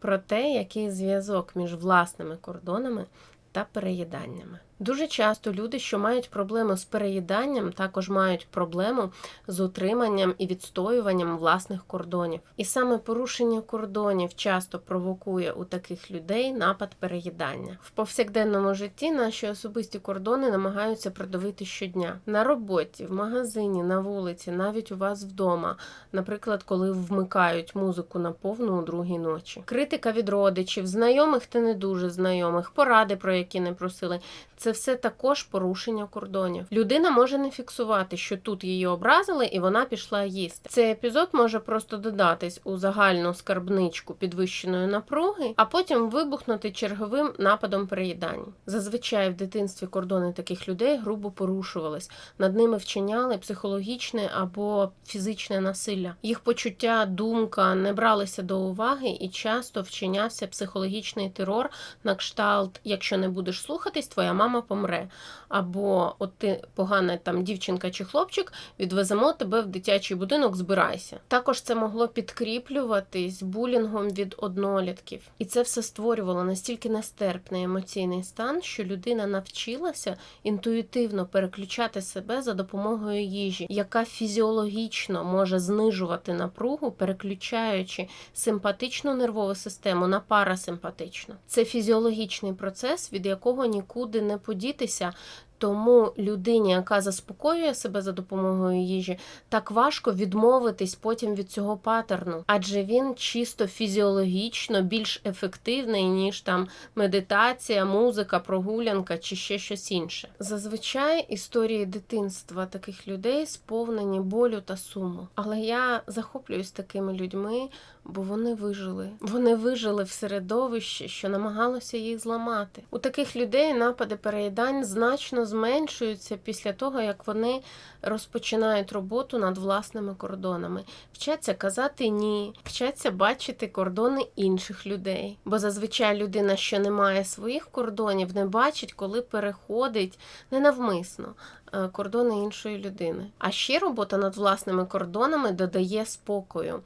про те, який зв'язок між власними кордонами та переїданнями. Дуже часто люди, що мають проблему з переїданням, також мають проблему з утриманням і відстоюванням власних кордонів. І саме порушення кордонів часто провокує у таких людей напад переїдання. В повсякденному житті наші особисті кордони намагаються продавити щодня на роботі, в магазині, на вулиці, навіть у вас вдома. Наприклад, коли вмикають музику на повну у другій ночі. Критика від родичів, знайомих та не дуже знайомих, поради, про які не просили. Це все також порушення кордонів. Людина може не фіксувати, що тут її образили, і вона пішла їсти. Цей епізод може просто додатись у загальну скарбничку підвищеної напруги, а потім вибухнути черговим нападом переїдань. Зазвичай в дитинстві кордони таких людей грубо порушувались, над ними вчиняли психологічне або фізичне насилля. Їх почуття, думка не бралися до уваги і часто вчинявся психологічний терор на кшталт, якщо не будеш слухатись, твоя мама помре. Або от ти погана там дівчинка чи хлопчик, відвеземо тебе в дитячий будинок, збирайся. Також це могло підкріплюватись булінгом від однолітків, і це все створювало настільки нестерпний емоційний стан, що людина навчилася інтуїтивно переключати себе за допомогою їжі, яка фізіологічно може знижувати напругу, переключаючи симпатичну нервову систему на парасимпатичну. Це фізіологічний процес, від якого нікуди не подітися. Тому людині, яка заспокоює себе за допомогою їжі, так важко відмовитись потім від цього паттерну, адже він чисто фізіологічно більш ефективний, ніж там медитація, музика, прогулянка чи ще щось інше. Зазвичай історії дитинства таких людей сповнені болю та суму. Але я захоплююсь такими людьми, бо вони вижили. Вони вижили в середовищі, що намагалося їх зламати. У таких людей напади переїдань значно зменшуються після того, як вони розпочинають роботу над власними кордонами, вчаться казати ні, вчаться бачити кордони інших людей. Бо зазвичай людина, що не має своїх кордонів, не бачить, коли переходить ненавмисно. е, Кордони іншої людини. А ще робота над власними кордонами додає спокою.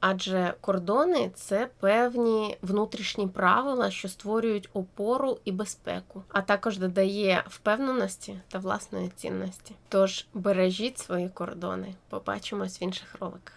Адже кордони це певні внутрішні правила, що створюють опору і безпеку, а також додає впевненості та власної цінності. Тож бережіть свої кордони. Побачимось в інших роликах.